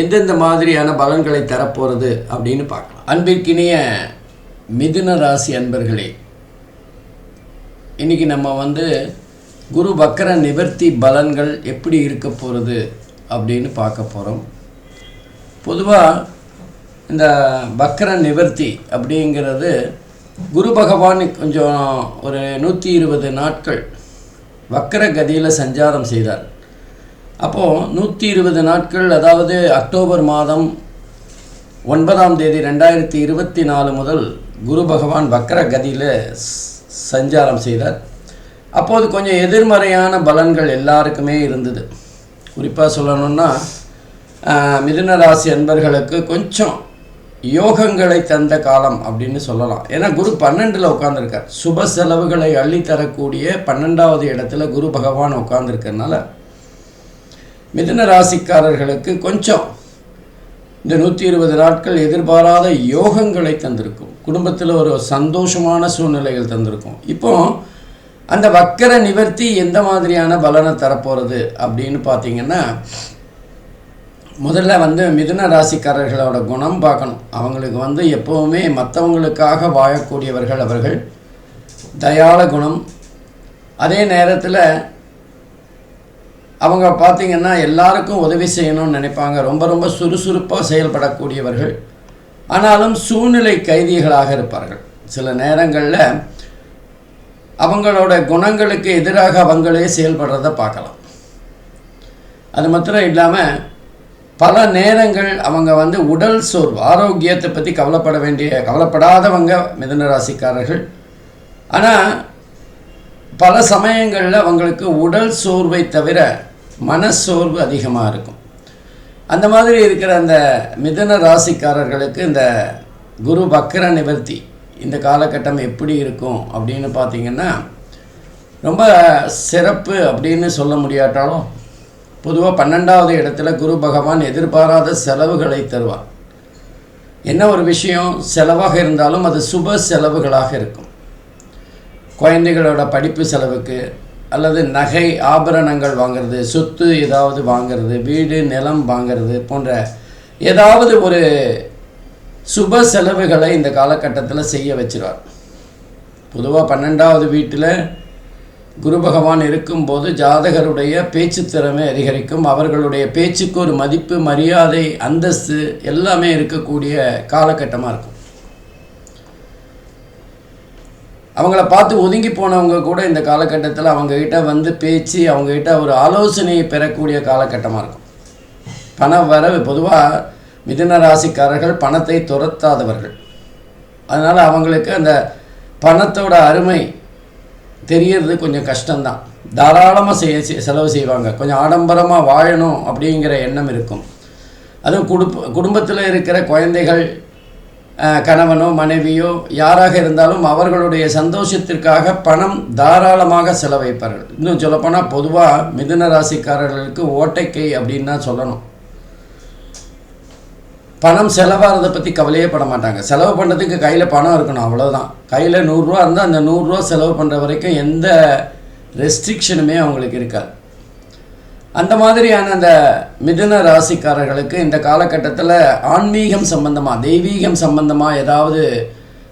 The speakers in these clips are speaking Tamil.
எந்தெந்த மாதிரியான பலன்களை தரப்போகிறது அப்படின்னு பார்க்கலாம். அன்பிற்கினிய மிதுன ராசி அன்பர்களே இன்றைக்கி நம்ம வந்து குரு வக்கர நிவர்த்தி பலன்கள் எப்படி இருக்க போகிறது அப்படின்னு பார்க்க போகிறோம் பொதுவாக இந்த வக்கர நிவர்த்தி அப்படிங்கிறது குரு பகவான் கொஞ்சம் ஒரு நூற்றி இருபது நாட்கள் வக்கர கதியில் சஞ்சாரம் செய்தார். அப்போது நூற்றி இருபது நாட்கள் அதாவது அக்டோபர் மாதம் ஒன்பதாம் தேதி ரெண்டாயிரத்தி இருபத்தி நாலு முதல் குரு பகவான் வக்கர கதியில் சஞ்சாரம் செய்தார். அப்போது கொஞ்சம் எதிர்மறையான பலன்கள் எல்லாருக்குமே இருந்தது. குறிப்பாக சொல்லணும்னா மிதுன ராசி அன்பர்களுக்கு கொஞ்சம் யோகங்களை தந்த காலம் அப்படின்னு சொல்லலாம். ஏன்னா குரு பன்னெண்டில் உட்காந்துருக்கார் சுப செலவுகளை அள்ளித்தரக்கூடிய பன்னெண்டாவது இடத்துல குரு பகவான் உட்காந்துருக்கறனால மிதுன ராசிக்காரர்களுக்கு கொஞ்சம் இந்த நூற்றி இருபது நாட்கள் எதிர்பாராத யோகங்களை தந்திருக்கும். குடும்பத்தில் ஒரு சந்தோஷமான சூழ்நிலைகள் தந்திருக்கும். இப்போ அந்த வக்கர நிவர்த்தி எந்த மாதிரியான பலனை தரப்போகிறது அப்படின்னு பார்த்தீங்கன்னா முதல்ல வந்து மிதுன ராசிக்காரர்களோட குணம் பார்க்கணும். அவங்களுக்கு வந்து எப்போவுமே மற்றவங்களுக்காக வாழக்கூடியவர்கள் அவர்கள். தயால குணம். அதே நேரத்தில் அவங்க பார்த்திங்கன்னா எல்லாருக்கும் உதவி செய்யணும்னு நினைப்பாங்க. ரொம்ப ரொம்ப சுறுசுறுப்பாக செயல்படக்கூடியவர்கள். ஆனாலும் சூழ்நிலை கைதிகளாக இருப்பார்கள். சில நேரங்களில் அவங்களோட குணங்களுக்கு எதிராக அவங்களே செயல்படுறத பார்க்கலாம். அது மாத்திரம் இல்லாமல் பல நேரங்கள் அவங்க வந்து உடல் சோர்வு ஆரோக்கியத்தை பற்றி கவலைப்பட வேண்டிய கவலைப்படாதவங்க மிதனராசிக்காரர்கள் ஆனால் பல சமயங்களில் அவங்களுக்கு உடல் சோர்வை தவிர மனசோர்வு அதிகமாக இருக்கும். அந்த மாதிரி இருக்கிற அந்த மிதன ராசிக்காரர்களுக்கு இந்த குரு பக்ர நிவர்த்தி இந்த காலகட்டம் எப்படி இருக்கும் அப்படின்னு பார்த்தீங்கன்னா ரொம்ப சிறப்பு அப்படின்னு சொல்ல முடியாட்டாலும் பொதுவாக பன்னெண்டாவது இடத்துல குரு பகவான் எதிர்பாராத செலவுகளை தருவார். என்ன ஒரு விஷயம்? செலவாக இருந்தாலும் அது சுப செலவுகளாக இருக்கும். குழந்தைகளோட படிப்பு செலவுக்கு அல்லது நகை ஆபரணங்கள் வாங்கிறது சொத்து ஏதாவது வாங்கிறது வீடு நிலம் வாங்கிறது போன்ற ஏதாவது ஒரு சுப செலவுகளை இந்த காலகட்டத்தில் செய்ய வச்சிருவார். பொதுவாக பன்னெண்டாவது வீட்டில் குரு பகவான் இருக்கும்போது ஜாதகருடைய பேச்சு திறமை அதிகரிக்கும் அவர்களுடைய பேச்சுக்கு ஒரு மதிப்பு மரியாதை அந்தஸ்து எல்லாமே இருக்கக்கூடிய காலகட்டமாக இருக்கும். அவங்கள பார்த்து ஒதுங்கி போனவங்க கூட இந்த காலகட்டத்தில் அவங்கக்கிட்ட வந்து பேச்சு அவங்கக்கிட்ட ஒரு ஆலோசனையை பெறக்கூடிய காலகட்டமாக இருக்கும். பண வரவு பொதுவாக மிதுன ராசிக்காரர்கள் பணத்தை துரத்தாதவர்கள். அதனால் அவங்களுக்கு அந்த பணத்தோட அருமை தெரியறது கொஞ்சம் கஷ்டம்தான். தாராளமாக செய்ய செலவு செய்வாங்க. கொஞ்சம் ஆடம்பரமாக வாழணும் அப்படிங்கிற எண்ணம் இருக்கும். அதுவும் குடும்ப குடும்பத்தில் இருக்கிற குழந்தைகள் கணவனோ மனைவியோ யாராக இருந்தாலும் அவர்களுடைய சந்தோஷத்திற்காக பணம் தாராளமாக செலவைப்பார்கள். இன்னும் சொல்லப்போனால் பொதுவாக மிதுன ராசிக்காரர்களுக்கு ஓட்டைக்கை அப்படின்னு தான் சொல்லணும். பணம் செலவாகிறத பற்றி கவலையே பட மாட்டாங்க. செலவு பண்ணுறதுக்கு கையில் பணம் இருக்கணும் அவ்வளோதான் கையில் நூறுரூவா இருந்தால் அந்த நூறுரூவா செலவு பண்ணுற வரைக்கும் எந்த ரெஸ்ட்ரிக்ஷனுமே அவங்களுக்கு இருக்காது. அந்த மாதிரியான அந்த மிதுன ராசிக்காரர்களுக்கு இந்த காலகட்டத்தில் ஆன்மீகம் சம்பந்தமாக தெய்வீகம் சம்பந்தமாக ஏதாவது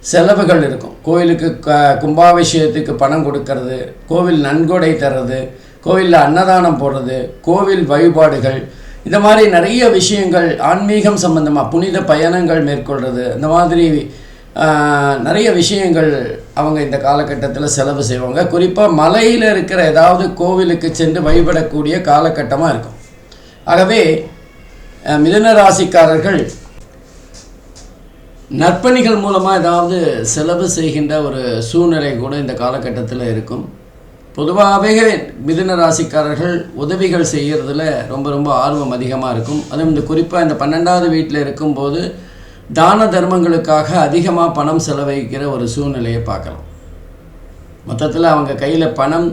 செலவுகள் இருக்கும். கோயிலுக்கு க கும்பாபிஷேகத்துக்கு பணம் கொடுக்கறது கோவில் நன்கொடை தர்றது கோவிலில் அன்னதானம் போடுறது கோவில் வழிபாடுகள் இந்த மாதிரி நிறைய விஷயங்கள் ஆன்மீகம் சம்பந்தமாக புனித பயணங்கள் மேற்கொள்கிறது இந்த மாதிரி நிறைய விஷயங்கள் அவங்க இந்த காலகட்டத்தில் செலவு செய்வாங்க. குறிப்பாக மலையில் இருக்கிற ஏதாவது கோவிலுக்கு சென்று வழிபடக்கூடிய காலகட்டமாக இருக்கும். ஆகவே அஹ், ராசிக்காரர்கள் நற்பணிகள் மூலமாக ஏதாவது செலவு செய்கின்ற ஒரு சூழ்நிலை கூட இந்த காலகட்டத்தில் இருக்கும். பொதுவாகவே மிதுன ராசிக்காரர்கள் உதவிகள் செய்கிறதுல ரொம்ப ரொம்ப ஆர்வம் அதிகமாக இருக்கும். அதுவும் இந்த குறிப்பாக இந்த பன்னெண்டாவது வீட்டில் இருக்கும்போது தான தர்மங்களுக்காக அதிகமாக பணம் செலவழிக்கிற ஒரு சூழ்நிலையை பார்க்கலாம். மொத்தத்தில் அவங்க கையில் பணம்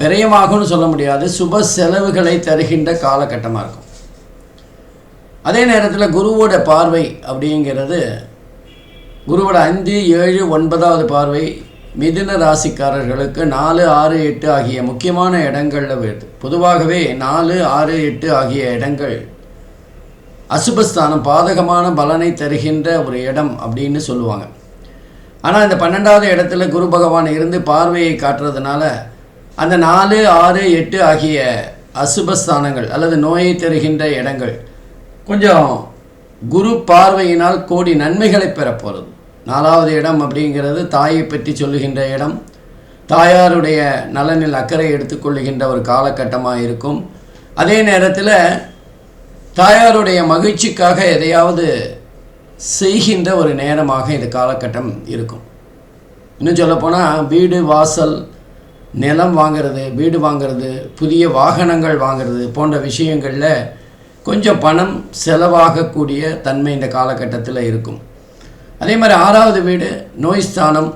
விரயமாகும்னு சொல்ல முடியாது. சுப செலவுகளை தருகின்ற காலகட்டமாக இருக்கும். அதே நேரத்தில் குருவோட பார்வை அப்படிங்கிறது குருவோட அஞ்சு ஏழு ஒன்பதாவது பார்வை மிதுன ராசிக்காரர்களுக்கு நாலு ஆறு எட்டு ஆகிய முக்கியமான இடங்களில் வருது பொதுவாகவே நாலு ஆறு எட்டு ஆகிய இடங்கள் அசுபஸ்தானம் பாதகமான பலனை தருகின்ற ஒரு இடம் அப்படின்னு சொல்லுவாங்க. ஆனால் இந்த பன்னெண்டாவது இடத்துல குரு பகவான் இருந்து பார்வையை காட்டுறதுனால அந்த நாலு ஆறு எட்டு ஆகிய அசுபஸ்தானங்கள் அல்லது நோயை தருகின்ற இடங்கள் கொஞ்சம் குரு பார்வையினால் கோடி நன்மைகளை பெறப்போகிறது நாலாவது இடம் அப்படிங்கிறது தாயை பற்றி சொல்லுகின்ற இடம். தாயாருடைய நலனில் அக்கறை எடுத்துக்கொள்ளுகின்ற ஒரு காலகட்டமாக இருக்கும். அதே நேரத்தில் தாயாருடைய மகிழ்ச்சிக்காக எதையாவது செய்கின்ற ஒரு நேரமாக இந்த காலகட்டம் இருக்கும். இன்னும் சொல்லப்போனால் வீடு வாசல் நிலம் வாங்கிறது வீடு வாங்கிறது புதிய வாகனங்கள் வாங்கிறது போன்ற விஷயங்களில் கொஞ்சம் பணம் செலவாகக்கூடிய தன்மை இந்த காலகட்டத்தில் இருக்கும். அதே மாதிரி ஆறாவது வீடு நோய் ஸ்தானம்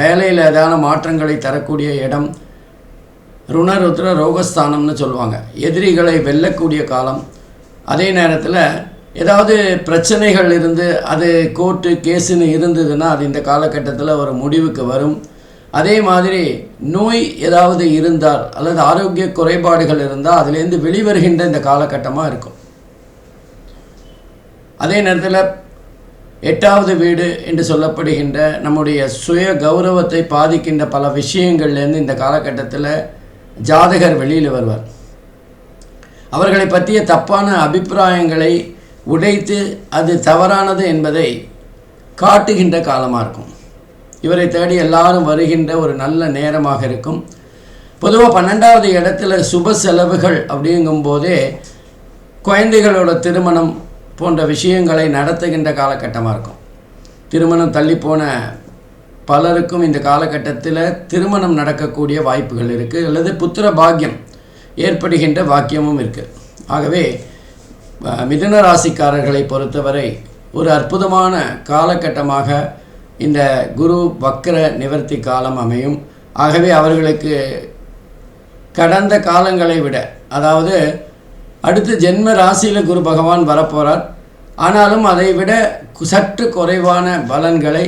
வேலையில் ஏதான மாற்றங்களை தரக்கூடிய இடம் ருணருத்ர ரோகஸ்தானம்னு சொல்லுவாங்க. எதிரிகளை வெல்லக்கூடிய காலம் அதே நேரத்தில் ஏதாவது பிரச்சனைகள் இருந்து அது கோர்ட்டு கேஸுன்னு இருந்ததுன்னா அது இந்த காலகட்டத்தில் ஒரு முடிவுக்கு வரும். அதே மாதிரி நோய் ஏதாவது இருந்தால் அல்லது ஆரோக்கிய குறைபாடுகள் இருந்தால் அதுலேருந்து வெளிவருகின்ற இந்த காலகட்டமாக இருக்கும். அதே நேரத்தில் எட்டாவது வீடு என்று சொல்லப்படுகின்ற நம்முடைய சுய கௌரவத்தை பாதிக்கின்ற பல விஷயங்கள்லேருந்து இந்த காலகட்டத்தில் ஜாதகர் வெளியில் வருவார். அவர்களை பற்றிய தப்பான அபிப்பிராயங்களை உடைத்து அது தவறானது என்பதை காட்டுகின்ற காலமாக இருக்கும். இவரை தேடி எல்லாரும் வருகின்ற ஒரு நல்ல நேரமாக இருக்கும். பொதுவாக பன்னெண்டாவது இடத்துல சுப செலவுகள் அப்படிங்கும்போதே குழந்தைகளோட திருமணம் போன்ற விஷயங்களை நடத்துகின்ற காலகட்டமாக இருக்கும். திருமணம் தள்ளிப்போன பலருக்கும் இந்த காலகட்டத்தில் திருமணம் நடக்கக்கூடிய வாய்ப்புகள் இருக்குது அல்லது புத்திர பாக்கியம் ஏற்படுகின்ற வாக்கியமும் இருக்குது ஆகவே மிதுன ராசிக்காரர்களை பொறுத்தவரை ஒரு அற்புதமான காலகட்டமாக இந்த குரு வக்கர நிவர்த்தி காலம் அமையும். ஆகவே அவர்களுக்கு கடந்த காலங்களை விட அதாவது அடுத்து ஜென்ம ராசியில் குரு பகவான் வரப்போகிறார் ஆனாலும் அதை விட சற்று குறைவான பலன்களை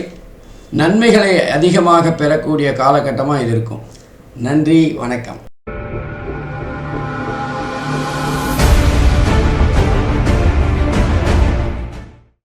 நன்மைகளை அதிகமாக பெறக்கூடிய காலகட்டமாக இது இருக்கும். நன்றி வணக்கம்.